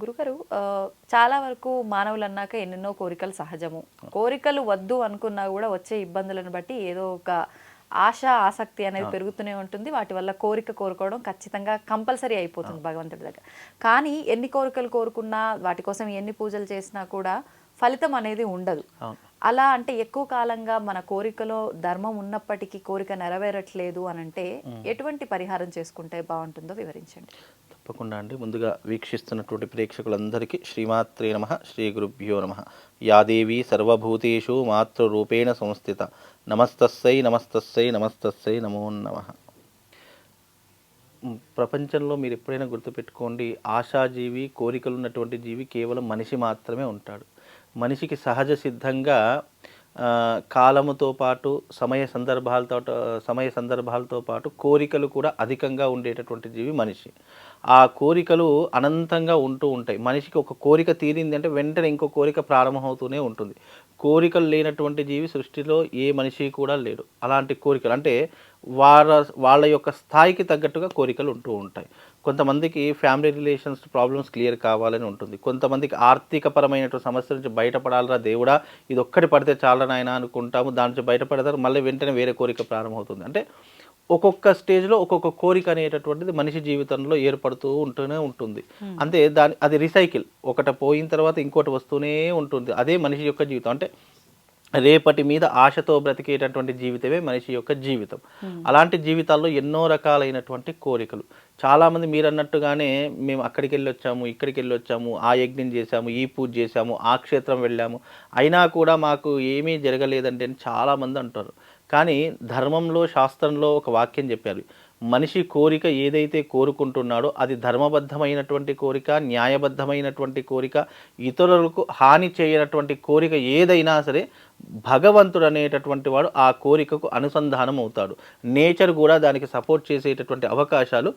గురుగారు చాలా వరకు మానవులు అన్నాక ఎన్నెన్నో కోరికలు సహజము. కోరికలు వద్దు అనుకున్నా కూడా వచ్చే ఇబ్బందులను బట్టి ఏదో ఒక ఆశ ఆసక్తి అనేది పెరుగుతూనే ఉంటుంది. వాటి వల్ల కోరిక కోరుకోవడం ఖచ్చితంగా కంపల్సరీ అయిపోతుంది భగవంతుడి దగ్గర. కానీ ఎన్ని కోరికలు కోరుకున్నా వాటి కోసం ఎన్ని పూజలు చేసినా కూడా ఫలితం అనేది ఉండదు. అలా అంటే ఎక్కువ కాలంగా మన కోరికలో ధర్మం ఉన్నప్పటికీ కోరిక నెరవేరట్లేదు అని అంటే ఎటువంటి పరిహారం చేసుకుంటే బాగుంటుందో వివరించండి. తప్పకుండా అండి. ముందుగా వీక్షిస్తున్నటువంటి ప్రేక్షకులందరికీ శ్రీమాత్రే నమ శ్రీ గురుభ్యో నమ. యాదేవి సర్వభూతేషు మాతృరూపేణ సంస్థిత. నమస్తస్సై నమస్తస్సై నమస్తస్సై నమో నమ. ప్రపంచంలో మీరు ఎప్పుడైనా గుర్తుపెట్టుకోండి ఆశాజీవి కోరికలు ఉన్నటువంటి జీవి కేవలం మనిషి మాత్రమే ఉంటాడు. మనిషికి సహజ సిద్ధంగా కాలముతో పాటు సమయ సందర్భాలతో సమయ సందర్భాలతో పాటు కోరికలు కూడా అధికంగా ఉండేటటువంటి జీవి మనిషి. ఆ కోరికలు అనంతంగా ఉంటూ ఉంటాయి. మనిషికి ఒక కోరిక తీరింది అంటే వెంటనే ఇంకో కోరిక ప్రారంభమవుతూనే ఉంటుంది. కోరికలు లేనటువంటి జీవి సృష్టిలో ఏ మనిషి కూడా లేడు. అలాంటి కోరికలు అంటే వాళ్ళ వాళ్ళ యొక్క స్థాయికి తగ్గట్టుగా కోరికలు ఉంటూ ఉంటాయి. కొంతమందికి ఫ్యామిలీ రిలేషన్స్ ప్రాబ్లమ్స్ క్లియర్ కావాలని ఉంటుంది. కొంతమందికి ఆర్థికపరమైనటువంటి సమస్యల నుంచి బయటపడాలరా దేవుడా? ఇది ఒక్కటి పడితే చాలా నాయన అనుకుంటాము. దాని నుంచి బయటపడతారు. మళ్ళీ వెంటనే వేరే కోరిక ప్రారంభమవుతుంది. అంటే ఒక్కొక్క స్టేజ్లో ఒక్కొక్క కోరిక అనేటటువంటిది మనిషి జీవితంలో ఏర్పడుతూ ఉంటూనే ఉంటుంది. అంతే దాని అది రిసైకిల్. ఒకటి పోయిన తర్వాత ఇంకోటి వస్తూనే ఉంటుంది. అదే మనిషి యొక్క జీవితం. అంటే రేపటి మీద ఆశతో బ్రతికేటటువంటి జీవితమే మనిషి యొక్క జీవితం. అలాంటి జీవితాల్లో ఎన్నో రకాలైనటువంటి కోరికలు. చాలామంది మీరు అన్నట్టుగానే మేము అక్కడికి వెళ్ళి వచ్చాము ఇక్కడికి వెళ్ళి వచ్చాము ఆ యజ్ఞం చేశాము ఈ పూజ చేశాము ఆ క్షేత్రం వెళ్ళాము. అయినా కూడా మాకు ఏమీ జరగలేదంటే అని చాలామంది అంటారు. కానీ ధర్మంలో శాస్త్రంలో ఒక వాక్యం చెప్పారు. మనిషి కోరిక ఏదైతే కోరుకుంటున్నాడో అది ధర్మబద్ధమైనటువంటి కోరిక న్యాయబద్ధమైనటువంటి కోరిక ఇతరులకు హాని చేయనటువంటి కోరిక ఏదైనా సరే భగవంతుడు అనేటటువంటి వాడు ఆ కోరికకు అనుసంధానం అవుతాడు. నేచర్ కూడా దానికి సపోర్ట్ చేసేటటువంటి అవకాశాలు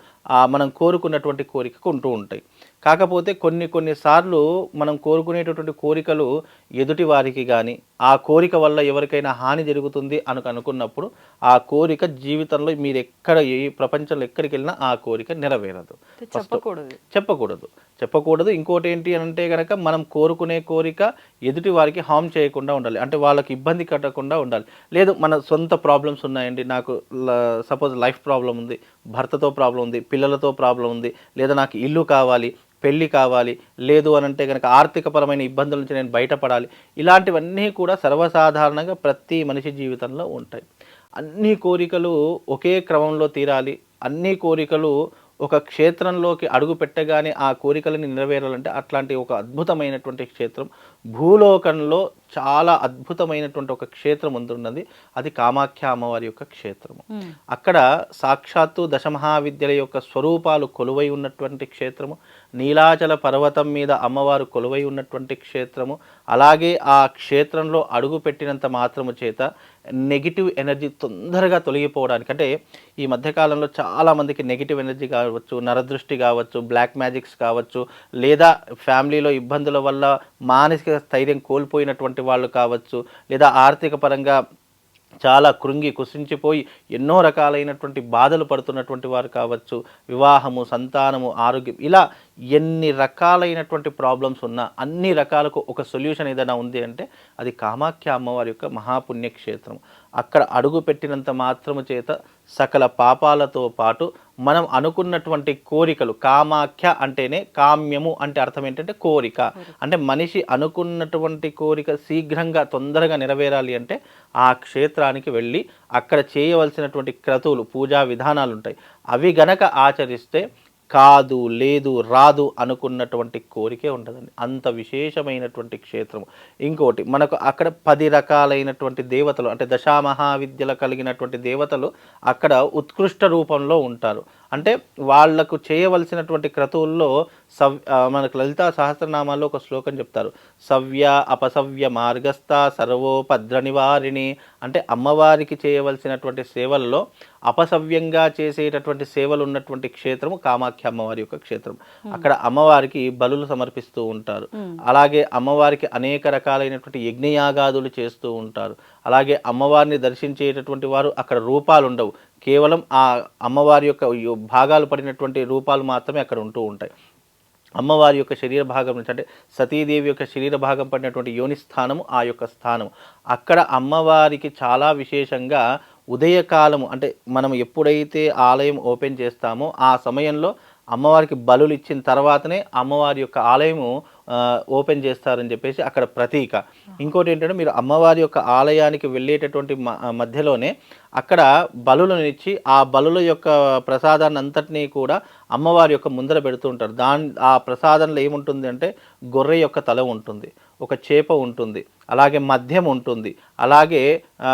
మనం కోరుకున్నటువంటి కోరికకు ఉంటూ ఉంటాయి. కాకపోతే కొన్ని కొన్నిసార్లు మనం కోరుకునేటటువంటి కోరికలు ఎదుటి వారికి కానీ ఆ కోరిక వల్ల ఎవరికైనా హాని జరుగుతుంది అని అనుకున్నప్పుడు ఆ కోరిక జీవితంలో మీరు ఎక్కడ ఏ ప్రపంచంలో ఎక్కడికి వెళ్ళినా ఆ కోరిక నెరవేరదు. చెప్పకూడదు. చెప్పకూడదు. చెప్పకూడదు. ఇంకోటి ఏంటి అని అంటే కనుక మనం కోరుకునే కోరిక ఎదుటి వారికి హామ్ చేయకుండా ఉండాలి. అంటే వాళ్ళకి ఇబ్బంది కట్టకుండా ఉండాలి. లేదు మన సొంత ప్రాబ్లమ్స్ ఉన్నాయండి. నాకు సపోజ్ లైఫ్ ప్రాబ్లం ఉంది భర్తతో ప్రాబ్లం ఉంది పిల్లలతో ప్రాబ్లం ఉంది లేదా నాకు ఇల్లు కావాలి పెళ్ళి కావాలి లేదు అని అంటే కనుక ఆర్థికపరమైన ఇబ్బందుల నుంచి నేను బయటపడాలి. ఇలాంటివన్నీ కూడా సర్వసాధారణంగా ప్రతి మనిషి జీవితంలో ఉంటాయి. అన్ని కోరికలు ఒకే క్రమంలో తీరాలి. అన్ని కోరికలు ఒక క్షేత్రంలోకి అడుగు పెట్టగానే ఆ కోరికలని నెరవేరాలంటే అట్లాంటి ఒక అద్భుతమైనటువంటి క్షేత్రం. భూలోకంలో చాలా అద్భుతమైనటువంటి ఒక క్షేత్రం ఉంటున్నది అది కామాఖ్య అమ్మవారి యొక్క క్షేత్రము. అక్కడ సాక్షాత్తు దశమహావిద్యల యొక్క స్వరూపాలు కొలువై ఉన్నటువంటి క్షేత్రము. నీలాచల పర్వతం మీద అమ్మవారు కొలువై ఉన్నటువంటి క్షేత్రము. అలాగే ఆ క్షేత్రంలో అడుగు పెట్టినంత మాత్రము చేత నెగిటివ్ ఎనర్జీ తొందరగా తొలగిపోవడానికి. అంటే ఈ మధ్యకాలంలో చాలామందికి నెగిటివ్ ఎనర్జీ కావచ్చు నరదృష్టి కావచ్చు బ్లాక్ మ్యాజిక్స్ కావచ్చు లేదా ఫ్యామిలీలో ఇబ్బందుల వల్ల మానసిక స్థైర్యం కోల్పోయినటువంటి వాళ్ళు కావచ్చు లేదా ఆర్థిక పరంగా చాలా కృంగి కుసించిపోయి ఎన్నో రకాలైనటువంటి బాధలు పడుతున్నటువంటి వారు కావచ్చు వివాహము సంతానము ఆరోగ్యం ఇలా ఎన్ని రకాలైనటువంటి ప్రాబ్లమ్స్ ఉన్నా అన్ని రకాలకు ఒక సొల్యూషన్ ఏదైనా ఉంది అంటే అది కామాఖ్య అమ్మవారి యొక్క మహాపుణ్యక్షేత్రం. అక్కడ అడుగు పెట్టినంత మాత్రము చేత సకల పాపాలతో పాటు మనం అనుకున్నటువంటి కోరికలు కామాఖ్య అంటేనే కామ్యము అంటే అర్థం ఏంటంటే కోరిక. అంటే మనిషి అనుకున్నటువంటి కోరిక శీఘ్రంగా తొందరగా నెరవేరాలి అంటే ఆ క్షేత్రానికి వెళ్ళి అక్కడ చేయవలసినటువంటి క్రతువులు పూజా విధానాలు ఉంటాయి అవి గనక ఆచరిస్తే కాదు లేదు రాదు అనుకున్నటువంటి కోరికే ఉండదండి అంత విశేషమైనటువంటి క్షేత్రం ఇంకోటి మనకు అక్కడ పది రకాలైనటువంటి దేవతలు అంటే దశామహావిద్యలు కలిగినటువంటి దేవతలు అక్కడ ఉత్కృష్ట రూపంలో ఉంటారు. అంటే వాళ్ళకు చేయవలసినటువంటి క్రతువుల్లో సవ్ మనకు లలితా సహస్రనామాల్లో ఒక శ్లోకం చెప్తారు. సవ్య అపసవ్య మార్గస్థ సర్వోపద్ర నివారిణి. అంటే అమ్మవారికి చేయవలసినటువంటి సేవల్లో అపసవ్యంగా చేసేటటువంటి సేవలు ఉన్నటువంటి క్షేత్రము కామాఖ్య అమ్మవారి యొక్క క్షేత్రం. అక్కడ అమ్మవారికి బలులు సమర్పిస్తూ ఉంటారు. అలాగే అమ్మవారికి అనేక రకాలైనటువంటి యజ్ఞయాగాదులు చేస్తూ ఉంటారు. అలాగే అమ్మవారిని దర్శించేటటువంటి వారు అక్కడ రూపాలు ఉండవు కేవలం ఆ అమ్మవారి యొక్క భాగాలు పడినటువంటి రూపాలు మాత్రమే అక్కడ ఉంటూ ఉంటాయి. అమ్మవారి యొక్క శరీర భాగం నుంచి అంటే సతీదేవి యొక్క శరీర భాగం పడినటువంటి యోని స్థానము ఆ యొక్క స్థానము. అక్కడ అమ్మవారికి చాలా విశేషంగా ఉదయకాలము అంటే మనం ఎప్పుడైతే ఆలయం ఓపెన్ చేస్తామో ఆ సమయంలో అమ్మవారికి బలులు ఇచ్చిన తర్వాతనే అమ్మవారి యొక్క ఆలయము ఓపెన్ చేస్తారని చెప్పేసి అక్కడ ప్రతీక. ఇంకోటి ఏంటంటే మీరు అమ్మవారి యొక్క ఆలయానికి వెళ్ళేటటువంటి మ- మధ్యలోనే అక్కడ బలులను ఇచ్చి ఆ బలుల యొక్క ప్రసాదాన్ని అంతటినీ కూడా అమ్మవారి యొక్క ముందర పెడుతూ ఉంటారు. దాని ఆ ప్రసాదంలో ఏముంటుంది అంటే గొర్రె యొక్క తల ఉంటుంది ఒక చేప ఉంటుంది అలాగే మద్యం ఉంటుంది అలాగే ఆ,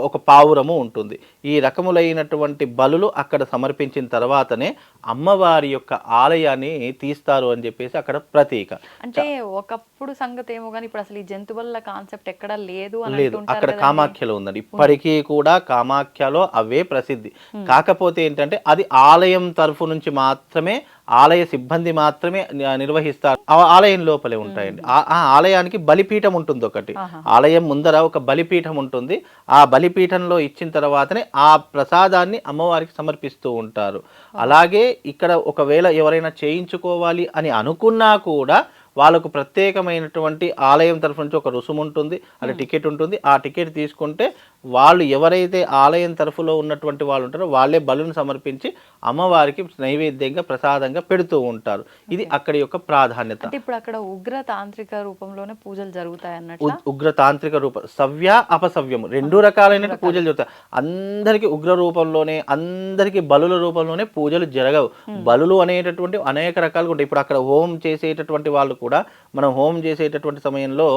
ఒక పావురము ఉంటుంది. ఈ రకములైనటువంటి బలులు అక్కడ సమర్పించిన తర్వాతనే అమ్మవారి యొక్క ఆలయాన్ని తీస్తారు అని చెప్పేసి అక్కడ ప్రతీక. అంటే ఒకప్పుడు సంగతి ఏమో కానీ ఇప్పుడు అసలు ఈ జంతువుల కాన్సెప్ట్ ఎక్కడ లేదు లేదు అక్కడ. కామాఖ్యలో ఉందండి. ఇప్పటికీ కూడా కామాఖ్యలో అవే ప్రసిద్ధి. కాకపోతే ఏంటంటే అది ఆలయం తరఫు నుంచి మాత్రమే ఆలయ సిబ్బంది మాత్రమే నిర్వహిస్తారు. ఆ ఆలయం లోపలే ఉంటాయండి. ఆ ఆలయానికి బలిపీఠం ఉంటుంది ఒకటి. ఆలయం ముందర ఒక బలిపీఠం ఉంటుంది. ఆ బలిపీఠంలో ఇచ్చిన తర్వాతనే ఆ ప్రసాదాన్ని అమ్మవారికి సమర్పిస్తూ ఉంటారు. అలాగే ఇక్కడ ఒకవేళ ఎవరైనా చేయించుకోవాలి అని అనుకున్నా కూడా వాళ్ళకు ప్రత్యేకమైనటువంటి ఆలయం తరఫు నుంచి ఒక రుసుము ఉంటుంది అంటే టికెట్ ఉంటుంది ఆ టికెట్ తీసుకుంటే వాళ్ళు ఎవరైతే ఆలయం తరఫులో ఉన్నటువంటి వాళ్ళు ఉంటారో వాళ్ళే బలును సమర్పించి అమ్మవారికి నైవేద్యంగా ప్రసాదంగా పెడుతూ ఉంటారు. ఇది అక్కడి యొక్క ప్రాధాన్యత. ఇప్పుడు అక్కడ ఉగ్ర తాంత్రిక రూపంలోనే పూజలు జరుగుతాయి అన్నట్ల? ఉ- ఉగ్ర తాంత్రిక రూపం సవ్య అపసవ్యము రెండు రకాలైన పూజలు జరుగుతాయి. అందరికి ఉగ్ర రూపంలోనే అందరికి బలుల రూపంలోనే పూజలు జరగవు. బలులు అనేటటువంటి అనేక రకాలుగా ఉంటాయి. ఇప్పుడు అక్కడ హోమం చేసేటటువంటి వాళ్ళు కూడా మనం హోమం చేసేటటువంటి సమయంలో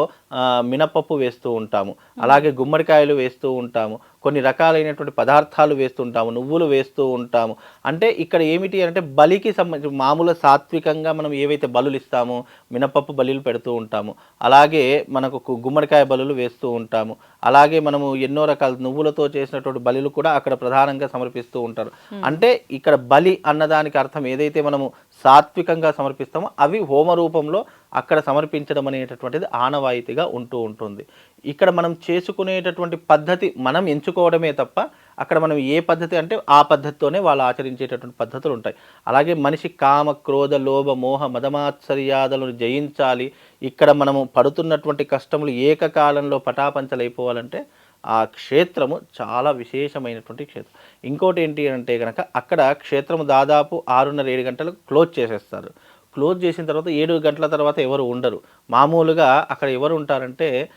మినపప్పు వేస్తూ ఉంటాము. అలాగే గుమ్మడికాయలు వేస్తూ ఉంటాము. కొన్ని రకాలైనటువంటి పదార్థాలు వేస్తుంటాము నువ్వులు వేస్తూ ఉంటాము. అంటే ఇక్కడ ఏమిటి అంటే బలికి సంబంధించి మామూలు సాత్వికంగా మనం ఏవైతే బలులు ఇస్తామో మినపప్పు బలులు పెడుతూ ఉంటాము. అలాగే మనకు గుమ్మడికాయ బలులు వేస్తూ ఉంటాము. అలాగే మనము ఎన్నో రకాల నువ్వులతో చేసినటువంటి బలులు కూడా అక్కడ ప్రధానంగా సమర్పిస్తూ ఉంటారు. అంటే ఇక్కడ బలి అన్నదానికి అర్థం ఏదైతే మనము సాత్వికంగా సమర్పిస్తామో అవి హోమ రూపంలో అక్కడ సమర్పించడం అనేటటువంటిది ఆనవాయితీగా ఉంటూ ఉంటుంది. ఇక్కడ మనం చేసుకునేటటువంటి పద్ధతి మనం ఎంచుకోవడమే తప్ప అక్కడ మనం ఏ పద్ధతి అంటే ఆ పద్ధతితోనే వాళ్ళు ఆచరించేటటువంటి పద్ధతులు ఉంటాయి. అలాగే మనిషి కామ క్రోధ లోభ మోహ మదమాత్సర్యాదలను జయించాలి. ఇక్కడ మనము పడుతున్నటువంటి కష్టములు ఏకకాలంలో పటాపంచలైపోవాలంటే ఆ క్షేత్రము చాలా విశేషమైనటువంటి క్షేత్రం. ఇంకోటి ఏంటి అంటే కనుక అక్కడ క్షేత్రము దాదాపు ఆరున్నర ఏడు గంటలకు క్లోజ్ చేసేస్తారు. క్లోజ్ చేసిన తర్వాత ఏడు గంటల తర్వాత ఎవరు ఉండరు. మామూలుగా అక్కడ ఎవరు ఉంటారంటే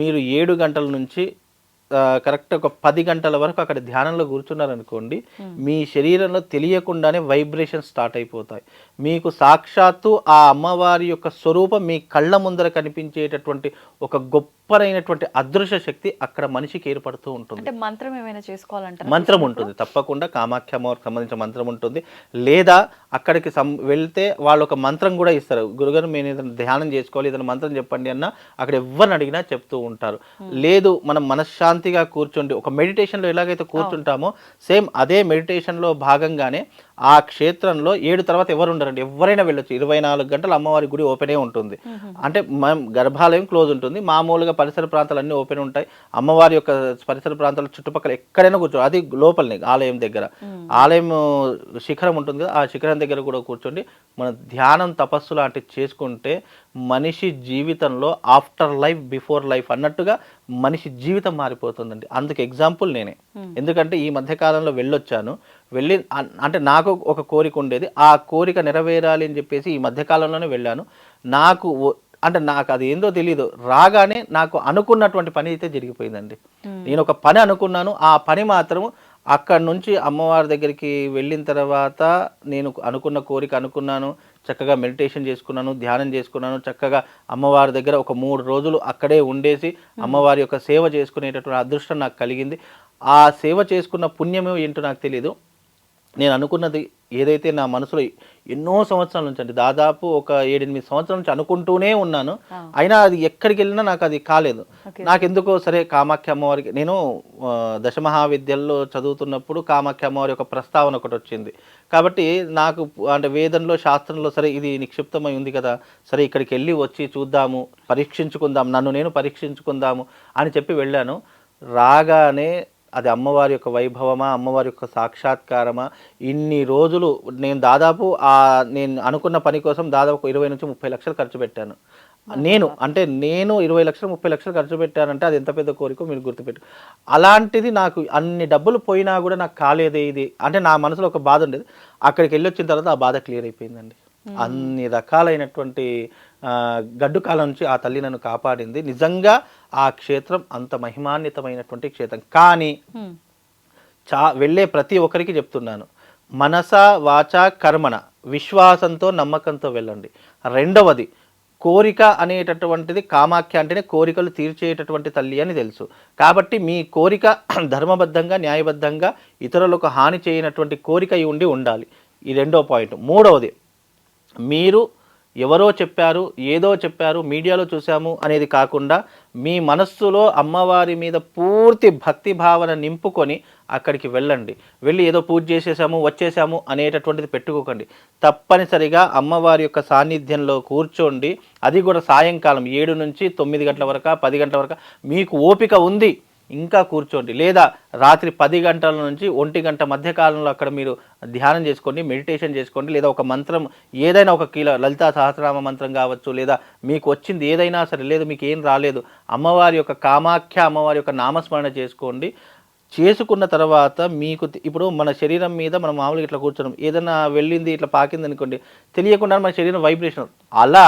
మీరు ఏడు గంటల నుంచి కరెక్ట్ ఒక పది గంటల వరకు అక్కడ ధ్యానంలో కూర్చున్నారనుకోండి మీ శరీరంలో తెలియకుండానే వైబ్రేషన్ స్టార్ట్ అయిపోతాయి. మీకు సాక్షాత్తు ఆ అమ్మవారి యొక్క స్వరూపం మీ కళ్ళ ముందర కనిపించేటటువంటి ఒక గొప్పనైనటువంటి అదృశ్య శక్తి అక్కడ మనిషికి ఏర్పడుతూ ఉంటుంది. అంటే మంత్రం ఏమైనా చేసుకోవాలంటారా మంత్రం ఉంటుంది. తప్పకుండా కామాఖ్య అమ్మవారికి సంబంధించిన మంత్రం ఉంటుంది. లేదా అక్కడికి సం వెళ్తే వాళ్ళు ఒక మంత్రం కూడా ఇస్తారు. గురుగారు మేము ఏదైనా ధ్యానం చేసుకోవాలి ఏదైనా మంత్రం చెప్పండి అన్న అక్కడ ఎవరిని అడిగినా చెప్తూ ఉంటారు. లేదు మనం మనశ్శాంతిగా కూర్చుండి ఒక మెడిటేషన్లో ఎలాగైతే కూర్చుంటామో సేమ్ అదే మెడిటేషన్లో భాగంగానే ఆ క్షేత్రంలో ఏడు తర్వాత ఎవరు ఉండరండి. ఎవరైనా వెళ్ళొచ్చు. ఇరవై నాలుగు గంటలు అమ్మవారి గుడి ఓపెనే ఉంటుంది. అంటే మనం గర్భాలయం క్లోజ్ ఉంటుంది. మామూలుగా పరిసర ప్రాంతాలన్నీ ఓపెన్ ఉంటాయి. అమ్మవారి యొక్క పరిసర ప్రాంతాల చుట్టుపక్కల ఎక్కడైనా కూర్చో అది లోపలనే ఆలయం దగ్గర. ఆలయం శిఖరం ఉంటుంది కదా ఆ శిఖరం దగ్గర కూడా కూర్చోండి. మన ధ్యానం తపస్సు లాంటివి చేసుకుంటే మనిషి జీవితంలో ఆఫ్టర్ లైఫ్ బిఫోర్ లైఫ్ అన్నట్టుగా మనిషి జీవితం మారిపోతుందండి. అందుకు ఎగ్జాంపుల్ నేనే. ఎందుకంటే ఈ మధ్య కాలంలో వెళ్ళొచ్చాను. వెళ్ళి అంటే నాకు ఒక కోరిక ఉండేది. ఆ కోరిక నెరవేరాలి అని చెప్పేసి ఈ మధ్య కాలంలోనే వెళ్ళాను. నాకు అంటే నాకు అది ఏందో తెలియదు రాగానే నాకు అనుకున్నటువంటి పని అయితే జరిగిపోయిందండి. నేను ఒక పని అనుకున్నాను. ఆ పని మాత్రం అక్కడి నుంచి అమ్మవారి దగ్గరికి వెళ్ళిన తర్వాత నేను అనుకున్న కోరిక అనుకున్నాను. చక్కగా మెడిటేషన్ చేసుకున్నాను ధ్యానం చేసుకున్నాను. చక్కగా అమ్మవారి దగ్గర ఒక మూడు రోజులు అక్కడే ఉండేసి అమ్మవారి యొక్క సేవ చేసుకునేటటువంటి అదృష్టం నాకు కలిగింది. ఆ సేవ చేసుకున్న పుణ్యమో ఏంటో నాకు తెలియదు నేను అనుకున్నది ఏదైతే నా మనసులో ఎన్నో సంవత్సరాల నుంచి అండి దాదాపు ఒక ఏడెనిమిది సంవత్సరాల నుంచి అనుకుంటూనే ఉన్నాను. అయినా అది ఎక్కడికి వెళ్ళినా నాకు అది కాలేదు. నాకెందుకో సరే కామాఖ్య అమ్మవారికి నేను దశమహావిద్యల్లో చదువుతున్నప్పుడు కామాఖ్య అమ్మవారి యొక్క ప్రస్తావన ఒకటి వచ్చింది. కాబట్టి నాకు అంటే వేదంలో శాస్త్రంలో సరే ఇది నిక్షిప్తమై ఉంది కదా సరే ఇక్కడికి వెళ్ళి వచ్చి చూద్దాము పరీక్షించుకుందాం నన్ను నేను పరీక్షించుకుందాము అని చెప్పి వెళ్ళాను. రాగానే అది అమ్మవారి యొక్క వైభవమా అమ్మవారి యొక్క సాక్షాత్కారమా? ఇన్ని రోజులు నేను దాదాపు ఆ నేను అనుకున్న పని కోసం దాదాపు ఇరవై నుంచి ముప్పై లక్షలు ఖర్చు పెట్టాను. నేను అంటే నేను ఇరవై లక్షలు ముప్పై లక్షలు ఖర్చు పెట్టానంటే అది ఎంత పెద్ద కోరికో మీరు గుర్తుపెట్టు. అలాంటిది నాకు అన్ని డబ్బులు పోయినా కూడా నాకు కాలేదే ఇది. అంటే నా మనసులో ఒక బాధ ఉండేది. అక్కడికి వెళ్ళి వచ్చిన తర్వాత ఆ బాధ క్లియర్ అయిపోయిందండి. అన్ని రకాలైనటువంటి గడ్డు కాలం నుంచి ఆ తల్లి నన్ను కాపాడింది. నిజంగా ఆ క్షేత్రం అంత మహిమాన్వితమైనటువంటి క్షేత్రం. కానీ. చా వెళ్ళే ప్రతి ఒక్కరికి చెప్తున్నాను. మనస వాచ కర్మణ విశ్వాసంతో నమ్మకంతో వెళ్ళండి. రెండవది కోరిక అనేటటువంటిది కామాఖ్య అంటేనే కోరికలు తీర్చేటటువంటి తల్లి అని తెలుసు. కాబట్టి మీ కోరిక ధర్మబద్ధంగా న్యాయబద్ధంగా ఇతరులకు హాని చేయనటువంటి కోరిక ఉండి ఉండాలి. ఈ రెండో పాయింట్. మూడవది మీరు ఎవరో చెప్పారు ఏదో చెప్పారు మీడియాలో చూసాము అనేది కాకుండా మీ మనస్సులో అమ్మవారి మీద పూర్తి భక్తి భావన నింపుకొని అక్కడికి వెళ్ళండి. వెళ్ళి ఏదో పూజ చేసేసాము వచ్చేసాము అనేటటువంటిది పెట్టుకోకండి. తప్పనిసరిగా అమ్మవారి యొక్క సాన్నిధ్యంలో కూర్చోండి. అది కూడా సాయంకాలం ఏడు నుంచి తొమ్మిది గంటల వరకు పది గంటల వరకు మీకు ఓపిక ఉంది. ఇంకా కూర్చోండి. లేదా రాత్రి పది గంటల నుంచి ఒంటి గంట మధ్య కాలంలో అక్కడ మీరు ధ్యానం చేసుకోండి మెడిటేషన్ చేసుకోండి లేదా ఒక మంత్రం ఏదైనా ఒక కీల లలితా సహస్రనామ మంత్రం కావచ్చు లేదా మీకు వచ్చింది ఏదైనా సరే లేదు మీకు ఏం రాలేదు అమ్మవారి యొక్క కామాఖ్య అమ్మవారి యొక్క నామస్మరణ చేసుకోండి. చేసుకున్న తర్వాత మీకు ఇప్పుడు మన శరీరం మీద మనం మామూలుగా ఇట్లా కూర్చున్నాం ఏదైనా వెళ్ళింది ఇట్లా పాకింది అనుకోండి తెలియకుండా మన శరీరం వైబ్రేషన్ అలా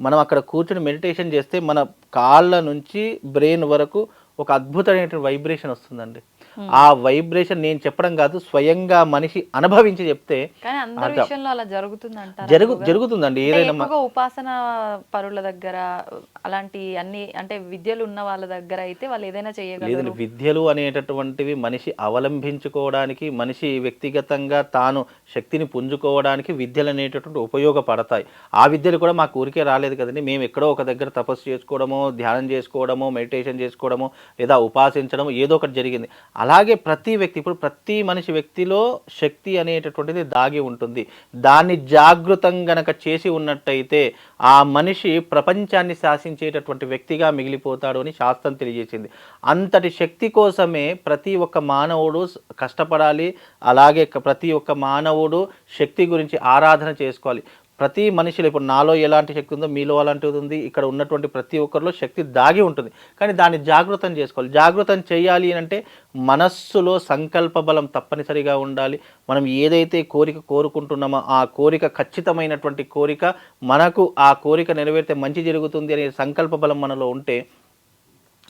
మనం అక్కడ కూర్చొని మెడిటేషన్ చేస్తే మన కాళ్ళ నుంచి బ్రెయిన్ వరకు ఒక అద్భుతమైనటువంటి వైబ్రేషన్ వస్తుందండి. ఆ వైబ్రేషన్ నేను చెప్పడం కాదు స్వయంగా మనిషి అనుభవించి చెప్తే జరుగు జరుగుతుందండి ఏదైనా ఉపాసన పరుల దగ్గర అలాంటి అన్ని అంటే విద్యలు ఉన్న వాళ్ళ దగ్గర అయితే వాళ్ళు ఏదైనా చేయగలరు? విద్యలు అనేటటువంటివి మనిషి అవలంబించుకోవడానికి మనిషి వ్యక్తిగతంగా తాను శక్తిని పుంజుకోవడానికి విద్యలు అనేటటువంటి ఉపయోగపడతాయి. ఆ విద్యలు కూడా మాకు ఊరికే రాలేదు కదండి. మేము ఎక్కడో ఒక దగ్గర తపస్సు చేసుకోవడమో ధ్యానం చేసుకోవడమో మెడిటేషన్ చేసుకోవడమో లేదా ఉపాసించడం ఏదో ఒకటి జరిగింది. అలాగే ప్రతి వ్యక్తి ఇప్పుడు ప్రతి మనిషి వ్యక్తిలో శక్తి అనేటటువంటిది దాగి ఉంటుంది. దాన్ని జాగృతం గనక చేసి ఉన్నట్టయితే ఆ మనిషి ప్రపంచాన్ని శాసించేటటువంటి వ్యక్తిగా మిగిలిపోతాడు అని శాస్త్రం తెలియజేసింది. అంతటి శక్తి కోసమే ప్రతి ఒక్క మానవుడు కష్టపడాలి. అలాగే ప్రతి ఒక్క మానవుడు శక్తి గురించి ఆరాధన చేసుకోవాలి. ప్రతి మనిషిలో ఇప్పుడు నాలో ఎలాంటి శక్తి ఉందో మీలో అలాంటిది ఉంది. ఇక్కడ ఉన్నటువంటి ప్రతి ఒక్కరిలో శక్తి దాగి ఉంటుంది. కానీ దాన్ని జాగృతం చేసుకోవాలి. జాగృతం చేయాలి అని అంటే మనస్సులో సంకల్ప బలం తప్పనిసరిగా ఉండాలి. మనం ఏదైతే కోరిక కోరుకుంటున్నామో ఆ కోరిక ఖచ్చితమైనటువంటి కోరిక మనకు ఆ కోరిక నెరవేరితే మంచి జరుగుతుంది అనే సంకల్ప బలం మనలో ఉంటే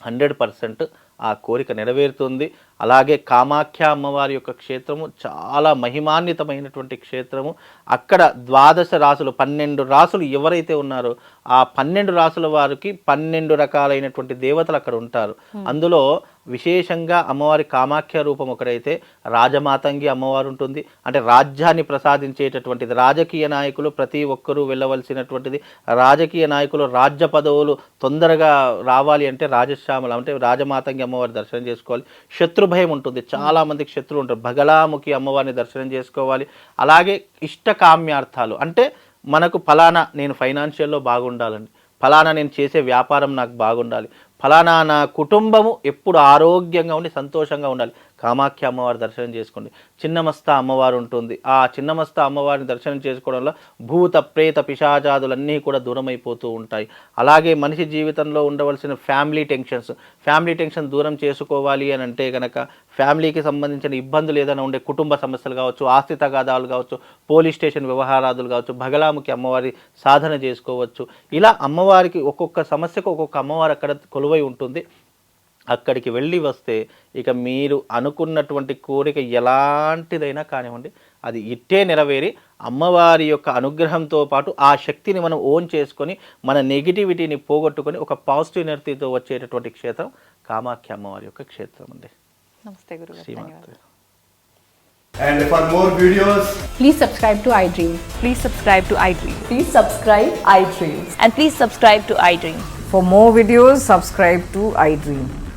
హండ్రెడ్ పర్సెంట్ ఆ కోరిక నెరవేరుతుంది. అలాగే కామాఖ్య అమ్మవారి యొక్క క్షేత్రము చాలా మహిమాన్వితమైనటువంటి క్షేత్రము. అక్కడ ద్వాదశ రాసులు పన్నెండు రాసులు ఎవరైతే ఉన్నారో ఆ పన్నెండు రాసుల వారికి పన్నెండు రకాలైనటువంటి దేవతలు అక్కడ ఉంటారు. అందులో విశేషంగా అమ్మవారి కామాఖ్య రూపం ఒకటైతే రాజమాతంగి అమ్మవారు ఉంటుంది. అంటే రాజ్యాన్ని ప్రసాదించేటటువంటిది రాజకీయ నాయకులు ప్రతి ఒక్కరూ వెళ్ళవలసినటువంటిది రాజకీయ నాయకులు రాజ్య పదవులు తొందరగా రావాలి అంటే రాజశ్యామల అంటే రాజమాతంగి అమ్మవారి దర్శనం చేసుకోవాలి. శత్రు భయం ఉంటుంది. చాలా మందికి శత్రువు ఉంటారు. బగలాముఖి అమ్మవారిని దర్శనం చేసుకోవాలి. అలాగే ఇష్టకామ్యార్థాలు. అంటే మనకు ఫలానా నేను ఫైనాన్షియల్లో బాగుండాలండి ఫలానా నేను చేసే వ్యాపారం నాకు బాగుండాలి. ఫలానా నా కుటుంబము ఎప్పుడు ఆరోగ్యంగా ఉండి సంతోషంగా ఉండాలి. కామాఖ్య అమ్మవారి దర్శనం చేసుకోండి. చిన్నమస్త అమ్మవారు ఉంటుంది. ఆ చిన్నమస్త అమ్మవారిని దర్శనం చేసుకోవడంలో భూత ప్రేత పిశాచాదులన్నీ కూడా దూరం అయిపోతూ ఉంటాయి. అలాగే మనిషి జీవితంలో ఉండవలసిన ఫ్యామిలీ టెన్షన్స్. ఫ్యామిలీ టెన్షన్ దూరం చేసుకోవాలి అని అంటే కనుక ఫ్యామిలీకి సంబంధించిన ఇబ్బందులు ఏదైనా ఉండే కుటుంబ సమస్యలు కావచ్చు ఆస్తి తగాదాలు కావచ్చు పోలీస్ స్టేషన్ వ్యవహారాదులు కావచ్చు భగలాముఖి అమ్మవారి సాధన చేసుకోవచ్చు. ఇలా అమ్మవారికి ఒక్కొక్క సమస్యకు ఒక్కొక్క అమ్మవారు అక్కడ కొలువై ఉంటుంది. అక్కడికి వెళ్ళి వస్తే ఇక మీరు అనుకున్నటువంటి కోరిక ఎలాంటిదైనా కానివ్వండి అది ఇట్టే నెరవేరి అమ్మవారి యొక్క అనుగ్రహంతో పాటు ఆ శక్తిని మనం ఓన్ చేసుకొని మన నెగిటివిటీని పోగొట్టుకొని ఒక పాజిటివ్ ఎనర్జీతో వచ్చేటటువంటి క్షేత్రం కామాఖ్య అమ్మవారి యొక్క క్షేత్రం అండి నమస్తే ధన్యవాదాలు And for more videos, Please subscribe to iDream. Please subscribe to iDream Please subscribe iDream. And please subscribe to iDream For more videos, subscribe to iDream.